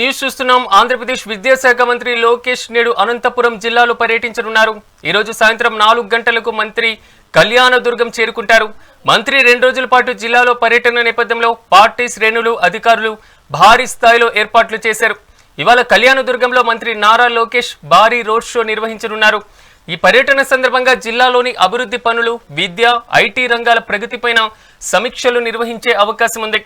News చూస్తున్నాం. ఆంధ్రప్రదేశ్ విద్యాశాఖ మంత్రి లోకేష్ నేడు అనంతపురం జిల్లాలో పర్యటించనున్నారు. ఈ రోజు సాయంత్రం నాలుగు గంటలకు మంత్రి కళ్యాణదుర్గం చేరుకుంటారు. మంత్రి రెండు రోజుల పాటు జిల్లాలో పర్యటన నేపథ్యంలో పార్టీ శ్రేణులు అధికారులు భారీ స్థాయిలో ఏర్పాట్లు చేశారు. ఇవాళ కళ్యాణదుర్గంలో మంత్రి నారా లోకేష్ భారీ రోడ్ షో నిర్వహించనున్నారు. ఈ పర్యటన సందర్భంగా జిల్లాలోని అభివృద్ధి పనులు విద్య ఐటీ రంగాల ప్రగతిపైన సమీక్షలు నిర్వహించే అవకాశం ఉంది.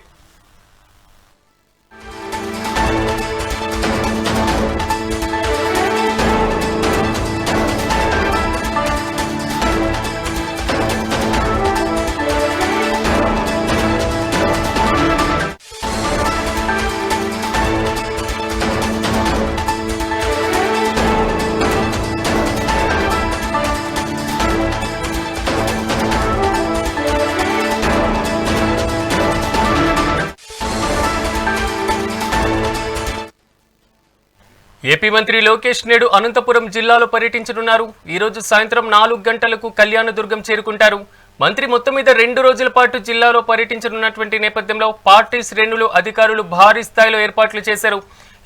ఏపీ మంత్రి లోకేష్ నేడు అనంతపురం జిల్లాలో పర్యటించనున్నారు. ఈ రోజు సాయంత్రం నాలుగు గంటలకు కళ్యాణదుర్గం చేరుకుంటారు. మంత్రి మొత్తం మీద రెండు రోజుల పాటు జిల్లాలో పర్యటించనున్నటువంటి నేపథ్యంలో పార్టీ శ్రేణులు అధికారులు భారీ స్థాయిలో ఏర్పాట్లు చేశారు.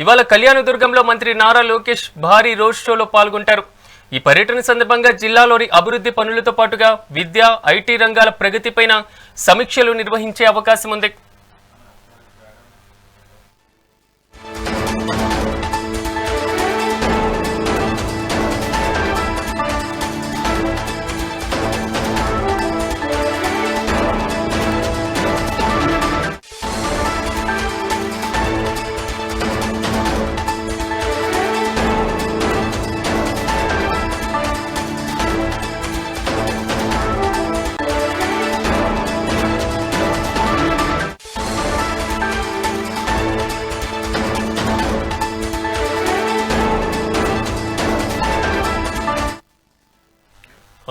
ఇవాళ కళ్యాణదుర్గంలో మంత్రి నారా లోకేష్ భారీ రోడ్ షోలో పాల్గొంటారు. ఈ పర్యటన సందర్భంగా జిల్లాలోని అభివృద్ధి పనులతో పాటుగా విద్య ఐటీ రంగాల ప్రగతిపైన సమీక్షలు నిర్వహించే అవకాశం ఉంది.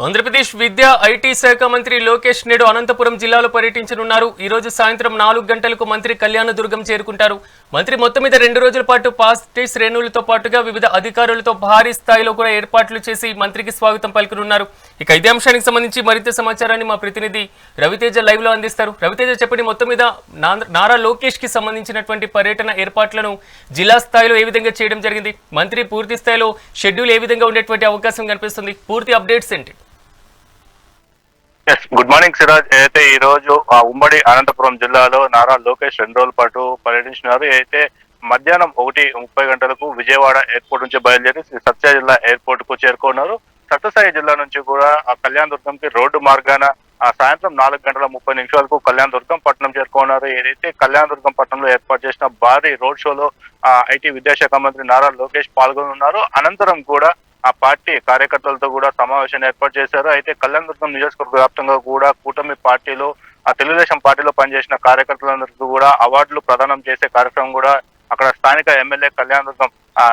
ఆంధ్రప్రదేశ్ విద్యా ఐటీ శాఖ మంత్రి లోకేష్ నేడు అనంతపురం జిల్లాలో పర్యటించనున్నారు. ఈ రోజు సాయంత్రం నాలుగు గంటలకు మంత్రి కళ్యాణదుర్గం చేరుకుంటారు. మంత్రి మొత్తం మీద రెండు రోజుల పాటు పార్టీ శ్రేణులతో పాటుగా వివిధ అధికారులతో భారీ స్థాయిలో కూడా ఏర్పాట్లు చేసి మంత్రికి స్వాగతం పలుకునున్నారు. ఇక ఇదే అంశానికి సంబంధించి మరింత సమాచారాన్ని మా ప్రతినిధి రవితేజ లైవ్లో అందిస్తారు. రవితేజ చెప్పండి మొత్తం మీద నారా లోకేష్కి సంబంధించినటువంటి పర్యటన ఏర్పాట్లను జిల్లా స్థాయిలో ఏ విధంగా చేయడం జరిగింది? మంత్రి పూర్తి స్థాయిలో షెడ్యూల్ ఏ విధంగా ఉండేటువంటి అవకాశం కనిపిస్తుంది? పూర్తి అప్డేట్స్ ఏంటి? ఎస్ గుడ్ మార్నింగ్ సిరాజ్ అయితే ఈ రోజు ఆ ఉమ్మడి అనంతపురం జిల్లాలో నారా లోకేష్ రెండు రోజుల పాటు పర్యటించినారు. అయితే మధ్యాహ్నం ఒకటి ముప్పై గంటలకు విజయవాడ ఎయిర్పోర్ట్ నుంచి బయలుదేరి శ్రీ సత్య జిల్లా ఎయిర్పోర్ట్కు చేరుకున్నారు. సత్యసాయి జిల్లా నుంచి కూడా ఆ కళ్యాణ దుర్గంకి రోడ్డు మార్గాన ఆ సాయంత్రం నాలుగు గంటల ముప్పై నిమిషాలకు కళ్యాణ దుర్గం పట్టణం చేరుకున్నారు. ఏదైతే కళ్యాణ దుర్గం పట్టణంలో ఏర్పాటు చేసిన భారీ రోడ్ షోలో ఐటీ విద్యాశాఖ మంత్రి నారా లోకేష్ పాల్గొనున్నారు. అనంతరం కూడా ఆ పార్టీ కార్యకర్తలతో కూడా సమావేశం ఏర్పాటు చేశారు. అయితే కళ్యాణదుర్గం నియోజకవర్గ వ్యాప్తంగా కూడా కూటమి పార్టీలో ఆ తెలుగుదేశం పార్టీలో పనిచేసిన కార్యకర్తలందరికీ కూడా అవార్డులు ప్రదానం చేసే కార్యక్రమం కూడా అక్కడ స్థానిక MLA Kalyanadurgam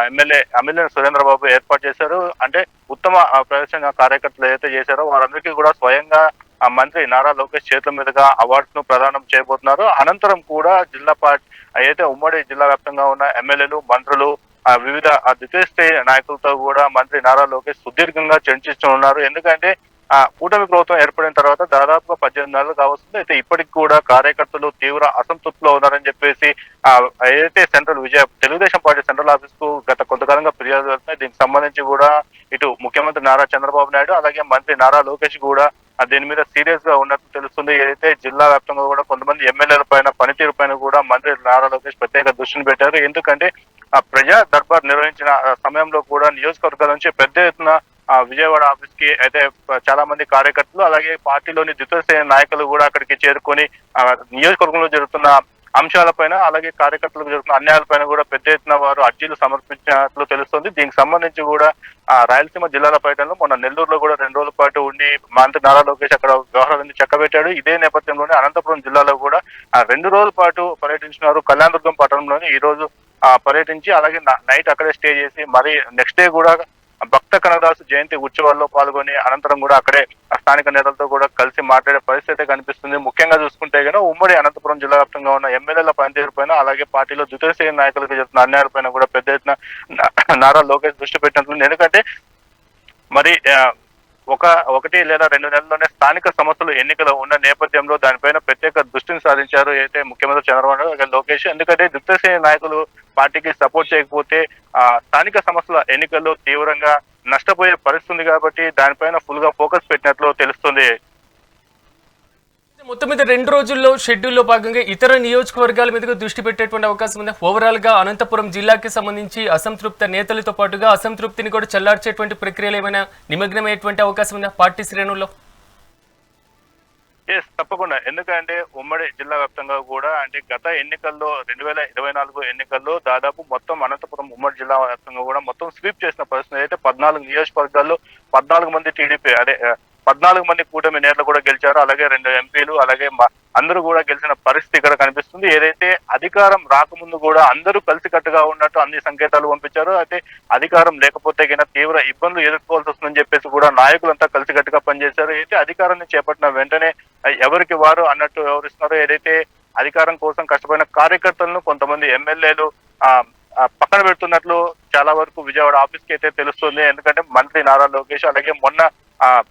MLA MLA Surendrababu ఏర్పాటు చేశారు. అంటే ఉత్తమ ఆ, ప్రదర్శన కార్యకర్తలు ఏదైతే చేశారో వారందరికీ కూడా స్వయంగా ఆ మంత్రి నారా లోకేష్ చేతుల మీదుగా అవార్డును ప్రదానం చేయబోతున్నారు. అనంతరం కూడా జిల్లా పార్టీ అయితే ఉమ్మడి జిల్లా వ్యాప్తంగా ఉన్న ఎమ్మెల్యేలు మంత్రులు వివిధ ద్వితీయ స్థాయి నాయకులతో కూడా మంత్రి నారా లోకేష్ సుదీర్ఘంగా చర్చిస్తున్నారు ఎందుకంటే ఆ కూటమి ప్రభుత్వం ఏర్పడిన తర్వాత దాదాపుగా పద్దెనిమిది నెలలు కావస్తుంది. అయితే ఇప్పటికి కూడా కార్యకర్తలు తీవ్ర అసంతృప్తిలో ఉన్నారని చెప్పేసి ఆ ఏదైతే central Vijaya Telugu Desam party central ఆఫీస్కు గత కొంతకాలంగా ఫిర్యాదు వెళ్తున్నాయి దీనికి సంబంధించి కూడా ఇటు ముఖ్యమంత్రి నారా చంద్రబాబు నాయుడు అలాగే మంత్రి నారా లోకేష్ కూడా ఆ దీని మీద సీరియస్గా ఉన్నట్టు తెలుస్తుంది. ఏదైతే జిల్లా వ్యాప్తంగా కూడా కొంతమంది ఎమ్మెల్యేల పైన పనితీరు పైన కూడా మంత్రి నారా లోకేష్ ప్రత్యేక దృష్టిని పెట్టారు. ఎందుకంటే ప్రజా దర్బార్ నిర్వహించిన సమయంలో కూడా నియోజకవర్గాల నుంచి పెద్ద ఎత్తున విజయవాడ ఆఫీస్కి అయితే చాలా మంది కార్యకర్తలు అలాగే పార్టీలోని ద్వితీయ నాయకులు కూడా అక్కడికి చేరుకొని నియోజకవర్గంలో జరుగుతున్న అంశాలపైన అలాగే కార్యకర్తలకు జరుగుతున్న అన్యాయాలపైన కూడా పెద్ద ఎత్తున వారు అర్జీలు సమర్పించినట్లు తెలుస్తుంది. దీనికి సంబంధించి కూడా ఆ రాయలసీమ జిల్లాల పర్యటనలో మొన్న నెల్లూరులో కూడా రెండు రోజుల పాటు ఉండి మంత్రి నారా లోకేష్ అక్కడ వ్యవహారాలన్నీ చక్కబెట్టాడు. ఇదే నేపథ్యంలోనే అనంతపురం జిల్లాలో కూడా రెండు రోజుల పాటు పర్యటించినారు కళ్యాణదుర్గం పట్టణంలోని. ఈ రోజు పర్యటించి అలాగే నైట్ అక్కడే స్టే చేసి మరి నెక్స్ట్ డే కూడా భక్త కనకదాసు జయంతి ఉత్సవాల్లో పాల్గొని అనంతరం కూడా అక్కడే స్థానిక నేతలతో కూడా కలిసి మాట్లాడే పరిస్థితి కనిపిస్తుంది. ముఖ్యంగా చూసుకుంటే కనుక ఉమ్మడి అనంతపురం జిల్లా వ్యాప్తంగా ఉన్న ఎమ్మెల్యేల పనితీరు పైన అలాగే పార్టీలో ద్వితీయ నాయకులకు నాయకులకు జరుగుతున్న అన్యాయాలపైన కూడా పెద్ద ఎత్తున నారా లోకేష్ దృష్టి పెట్టినట్లు ఎందుకంటే మరి ఒక ఒకటి లేదా రెండు నెలల్లోనే స్థానిక సంస్థలు ఎన్నికలు ఉన్న నేపథ్యంలో దానిపైన ప్రత్యేక దృష్టిని సాధించారు. అయితే ముఖ్యమంత్రి చంద్రబాబు నాయుడు లోకేష్. ఎందుకంటే దిగ్దర్శన నాయకులు పార్టీకి సపోర్ట్ చేయకపోతే ఆ స్థానిక సంస్థల ఎన్నికల్లో తీవ్రంగా నష్టపోయే పరిస్థితి కాబట్టి దానిపైన ఫుల్గా ఫోకస్ పెట్టినట్లు తెలుస్తుంది. మొత్తం మీద రెండు రోజుల్లో షెడ్యూల్లో భాగంగా ఇతర నియోజకవర్గాల మీదుగా దృష్టి పెట్టేటువంటి అవకాశం ఉంది. ఓవరాల్గా అనంతపురం జిల్లాకి సంబంధించి అసంతృప్త నేతలతో పాటుగా అసంతృప్తిని కూడా చల్లార్చేటువంటి ప్రక్రియలు ఏమైనా నిమగ్నమయ్యేటువంటి అవకాశం ఉందా? పార్టీ శ్రేణుల్లో? ఎస్ తప్పకుండా. ఎందుకంటే ఉమ్మడి జిల్లా వ్యాప్తంగా కూడా అంటే గత ఎన్నికల్లో రెండు వేల ఇరవై నాలుగు ఎన్నికల్లో దాదాపు మొత్తం అనంతపురం ఉమ్మడి జిల్లా వ్యాప్తంగా కూడా మొత్తం స్వీప్ చేసిన పరిస్థితి అయితే పద్నాలుగు నియోజకవర్గాల్లో పద్నాలుగు మంది టీడీపీ అదే పద్నాలుగు మంది కూటమి నేతలు కూడా గెలిచారు. అలాగే రెండు ఎంపీలు అలాగే మ- అందరూ కూడా గెలిచిన పరిస్థితి ఇక్కడ కనిపిస్తుంది. ఏదైతే అధికారం రాకముందు కూడా అందరూ కలిసికట్టుగా ఉన్నట్టు అన్ని సంకేతాలు పంపించారు. అయితే అధికారం లేకపోతే గిన తీవ్ర ఇబ్బందులు ఎదుర్కోవాల్సి వస్తుందని చెప్పేసి కూడా నాయకులంతా కలిసికట్టుగా పనిచేశారు. అయితే అధికారాన్ని చేపట్టిన వెంటనే ఎవరికి వారు అన్నట్టు వ్యవహరిస్తున్నారో ఏదైతే అధికారం కోసం కష్టపడిన కార్యకర్తలను కొంతమంది ఎమ్మెల్యేలు ఆ పక్కన పెడుతున్నట్లు చాలా వరకు విజయవాడ ఆఫీస్కి అయితే తెలుస్తుంది. ఎందుకంటే మంత్రి నారా లోకేష్ అలాగే మొన్న ఆ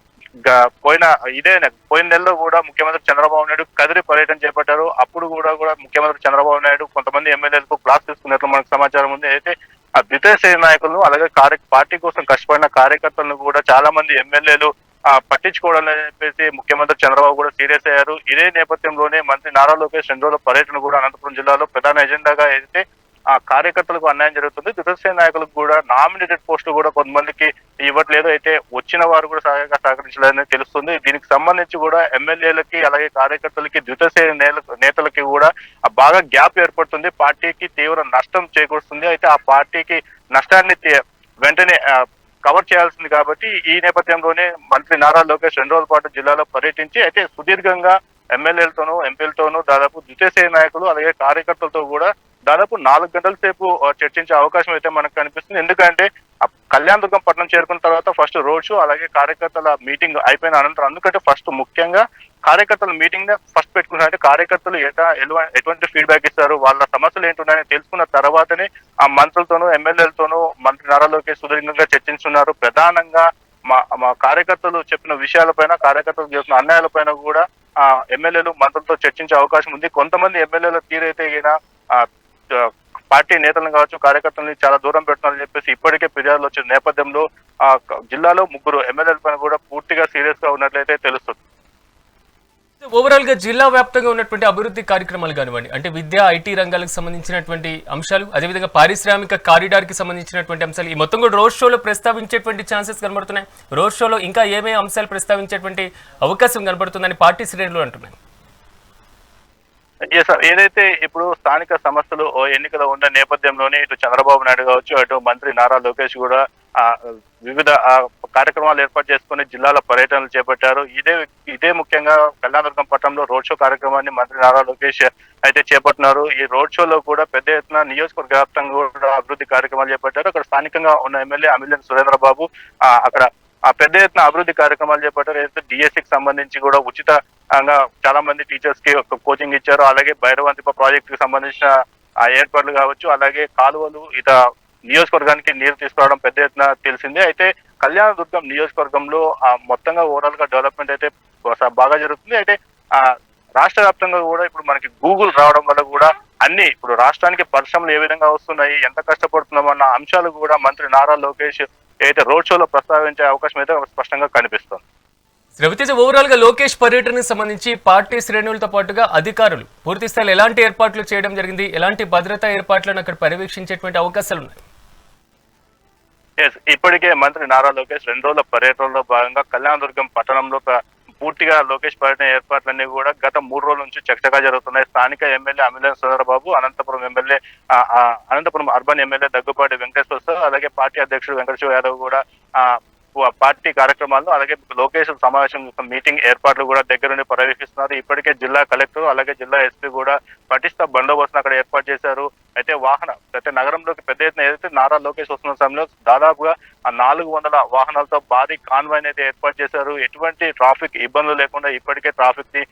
పోయిన ఇదే పోయిన నెలలో కూడా ముఖ్యమంత్రి చంద్రబాబు నాయుడు కదిరి పర్యటన చేపట్టారు. అప్పుడు కూడా కూడా ముఖ్యమంత్రి చంద్రబాబు నాయుడు కొంతమంది ఎమ్మెల్యేలకు క్లాస్ తీసుకున్నట్లు మనకు సమాచారం ఉంది. అయితే ఆ ద్వితీయ నాయకులను అలాగే కార్య పార్టీ కోసం కష్టపడిన కార్యకర్తలను కూడా చాలా మంది ఎమ్మెల్యేలు ఆ, పట్టించుకోవడం చెప్పేసి ముఖ్యమంత్రి చంద్రబాబు కూడా సీరియస్ అయ్యారు. ఇదే నేపథ్యంలోనే మంత్రి నారా లోకేష్ రెండు రోజుల పర్యటన కూడా అనంతపురం జిల్లాలో ప్రధాన ఎజెండాగా అయితే ఆ కార్యకర్తలకు అన్యాయం జరుగుతుంది. ద్వితీయ నాయకులకు కూడా నామినేటెడ్ పోస్టులు కూడా కొంతమందికి ఇవ్వట్లేదు. అయితే వచ్చిన వారు కూడా సహాయంగా సహకరించలేదని తెలుస్తుంది. దీనికి సంబంధించి కూడా ఎమ్మెల్యేలకి అలాగే కార్యకర్తలకి ద్వితశ్రేణి నేల- నేతలకి కూడా బాగా గ్యాప్ ఏర్పడుతుంది. పార్టీకి తీవ్ర నష్టం చేకూరుస్తుంది. అయితే ఆ పార్టీకి నష్టాన్ని వెంటనే కవర్ చేయాల్సింది కాబట్టి ఈ నేపథ్యంలోనే మంత్రి నారా లోకేష్ రెండు రోజుల పాటు జిల్లాలో పర్యటించి అయితే సుదీర్ఘంగా ఎమ్మెల్యేలతోనూ ఎంపీలతోనూ దాదాపు ద్వితీయ నాయకులు అలాగే కార్యకర్తలతో కూడా దాదాపు నాలుగు గంటల సేపు చర్చించే అవకాశం అయితే మనకు కనిపిస్తుంది. ఎందుకంటే కళ్యాణ దుర్గం పట్టణం చేరుకున్న తర్వాత ఫస్ట్ రోడ్ షో అలాగే కార్యకర్తల మీటింగ్ అయిపోయిన అనంతరం. అందుకంటే ఫస్ట్ ముఖ్యంగా కార్యకర్తల మీటింగ్ ఫస్ట్ పెట్టుకున్నారంటే కార్యకర్తలు ఎట్లా ఎటువంటి ఫీడ్బ్యాక్ ఇస్తారు వాళ్ళ సమస్యలు ఏంటున్నాయని తెలుసుకున్న తర్వాతనే ఆ మంత్రులతోనూ ఎమ్మెల్యేలతోనూ మంత్రి నారా లోకేష్ సుదీర్ఘంగా చర్చించున్నారు. ప్రధానంగా మా మా కార్యకర్తలు చెప్పిన విషయాలపైన కార్యకర్తలు చేసిన అన్యాయాలపైన కూడా ఆ ఎమ్మెల్యేలు మంత్రులతో చర్చించే అవకాశం ఉంది. కొంతమంది ఎమ్మెల్యేల తీరైతే గిన, పార్టీ నేతలను కావచ్చు కార్యకర్తలని చాలా దూరం పెడుతున్నారని చెప్పేసి ఇప్పటికే ఫిర్యాదులు వచ్చిన నేపథ్యంలో ఆ జిల్లాలో ముగ్గురు ఎమ్మెల్యేల పైన కూడా పూర్తిగా సీరియస్గా ఉన్నట్లయితే తెలుస్తుంది. ఓవరాల్గా జిల్లా వ్యాప్తంగా ఉన్నటువంటి అభివృద్ధి కార్యక్రమాలు కానివ్వండి అంటే విద్య ఐటీ రంగాలకు సంబంధించినటువంటి అంశాలు అదేవిధంగా పారిశ్రామిక కారిడార్కి సంబంధించినటువంటి అంశాలు ఈ మొత్తం కూడా రోడ్ షోలో ప్రస్తావించేటువంటి ఛాన్సెస్ కనబడుతున్నాయి. రోడ్ షోలో ఇంకా ఏమేమి అంశాలు ప్రస్తావించేటువంటి అవకాశం కనబడుతుందని పార్టీ శ్రేణులు అంటున్నాయి. ఏదైతే ఇప్పుడు స్థానిక సంస్థలు ఓ ఎన్నికలు ఉన్న నేపథ్యంలోనే ఇటు చంద్రబాబు నాయుడు కావచ్చు అటు మంత్రి నారా లోకేష్ కూడా ఆ వివిధ కార్యక్రమాలు ఏర్పాటు చేసుకుని జిల్లాల పర్యటనలు చేపట్టారు. ఇదే ఇదే ముఖ్యంగా కళ్యాణదుర్గం పట్టణంలో రోడ్ షో కార్యక్రమాన్ని మంత్రి నారా లోకేష్ అయితే చేపట్టినారు. ఈ రోడ్ షోలో కూడా పెద్ద ఎత్తున నియోజకవర్గ వ్యాప్తంగా కూడా అభివృద్ధి కార్యక్రమాలు చేపట్టారు. అక్కడ స్థానికంగా ఉన్న ఎమ్మెల్యే అమిలన్ సురేంద్రబాబు అక్కడ ఆ పెద్ద ఎత్తున అభివృద్ధి కార్యక్రమాలు చేపట్టారు. ఏదైతే డిఎస్సికి సంబంధించి కూడా ఉచితంగా చాలా మంది టీచర్స్కి ఒక కోచింగ్ ఇచ్చారు. అలాగే భైరవంతిప ప్రాజెక్ట్కి సంబంధించిన ఆ ఏర్పాట్లు కావచ్చు అలాగే కాలువలు ఇత నియోజకవర్గానికి నీరు తీసుకురావడం పెద్ద ఎత్తున తెలిసిందే. అయితే కళ్యాణదుర్గం నియోజకవర్గంలో ఆ మొత్తంగా ఓవరాల్గా డెవలప్మెంట్ అయితే బాగా జరుగుతుంది. అయితే ఆ రాష్ట్ర వ్యాప్తంగా కూడా ఇప్పుడు మనకి గూగుల్ రావడం వల్ల కూడా అన్ని ఇప్పుడు రాష్ట్రానికి పరిశ్రమలు ఏ విధంగా వస్తున్నాయి ఎంత కష్టపడుతున్నాం అన్న అంశాలు కూడా మంత్రి నారా లోకేష్ ఏదైతే రోడ్ షోలో ప్రస్తావించే అవకాశం అయితే స్పష్టంగా కనిపిస్తుంది. రవితేజ ఓవరాల్గా లోకేష్ పర్యటనకు సంబంధించి పార్టీ శ్రేణులతో పాటుగా అధికారులు పూర్తి స్థాయిలో ఎలాంటి ఏర్పాట్లు చేయడం జరిగింది ఎలాంటి భద్రతా ఏర్పాట్లను అక్కడ పర్యవేక్షించేటువంటి అవకాశాలు ఉన్నాయి? ఎస్ ఇప్పటికే మంత్రి నారా లోకేష్ రెండు రోజుల పర్యటనలో భాగంగా కళ్యాణదుర్గం పట్టణంలో పూర్తిగా లోకేష్ పర్యటన ఏర్పాట్లన్నీ కూడా గత మూడు రోజుల నుంచి చకచకా జరుగుతున్నాయి. స్థానిక MLA Amilan Sundarababu Anantapuram MLA Anantapuram urban MLA Daggupati Venkateswara sir అలాగే పార్టీ అధ్యక్షుడు వెంకటేశ్వర యాదవ్ కూడా పార్టీ కార్యక్రమాలు అలాగే లోకేష్ సమావేశం మీటింగ్ ఏర్పాట్లు కూడా దగ్గరుండి పర్యవేక్షిస్తున్నారు. ఇప్పటికే జిల్లా కలెక్టర్ అలాగే జిల్లా ఎస్పీ కూడా పటిష్ట బందోబస్తును అక్కడ ఏర్పాటు చేశారు. అయితే వాహన అయితే నగరంలోకి పెద్ద ఎత్తున ఏదైతే నారా లోకేష్ వస్తున్న సమయంలో దాదాపుగా ఆ నాలుగు వందల వాహనాలతో భారీ కాన్వాయ్ అయితే ఏర్పాటు చేశారు. ఎటువంటి ట్రాఫిక్ ఇబ్బందులు లేకుండా ఇప్పటికే ట్రాఫిక్ని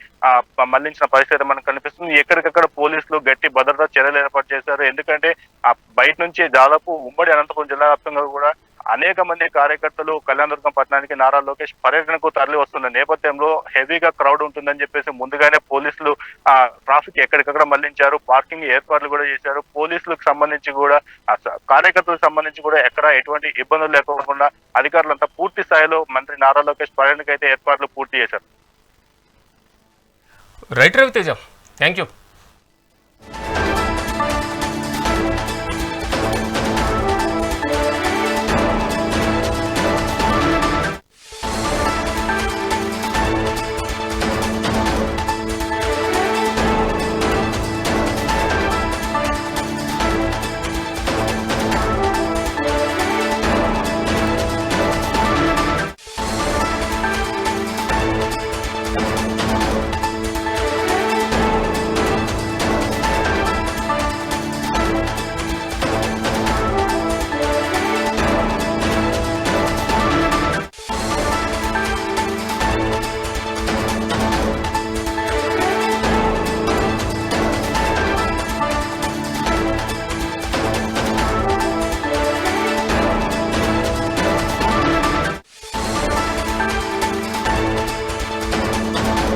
మళ్ళించిన పరిస్థితి మనకు కనిపిస్తుంది. ఎక్కడికక్కడ పోలీసులు గట్టి భద్రతా చర్యలు ఏర్పాటు చేశారు. ఎందుకంటే ఆ బయట నుంచి దాదాపు ఉమ్మడి అనంతపురం జిల్లా వ్యాప్తంగా కూడా అనేక మంది కార్యకర్తలు కళ్యాణదుర్గం పట్టణానికి నారా లోకేష్ పర్యటనకు తరలి వస్తున్న నేపథ్యంలో హెవీగా క్రౌడ్ ఉంటుందని చెప్పేసి ముందుగానే పోలీసులు ఆ ట్రాఫిక్ ఎక్కడికక్కడ మళ్ళించారు పార్కింగ్ ఏర్పాట్లు కూడా చేశారు. పోలీసులకు సంబంధించి కూడా కార్యకర్తలకు సంబంధించి కూడా ఎక్కడ ఎటువంటి ఇబ్బందులు లేకుండా అధికారులంతా పూర్తి స్థాయిలో మంత్రి నారా లోకేష్ పర్యటనకు అయితే ఏర్పాట్లు పూర్తి చేశారు. Right Raviteja thank you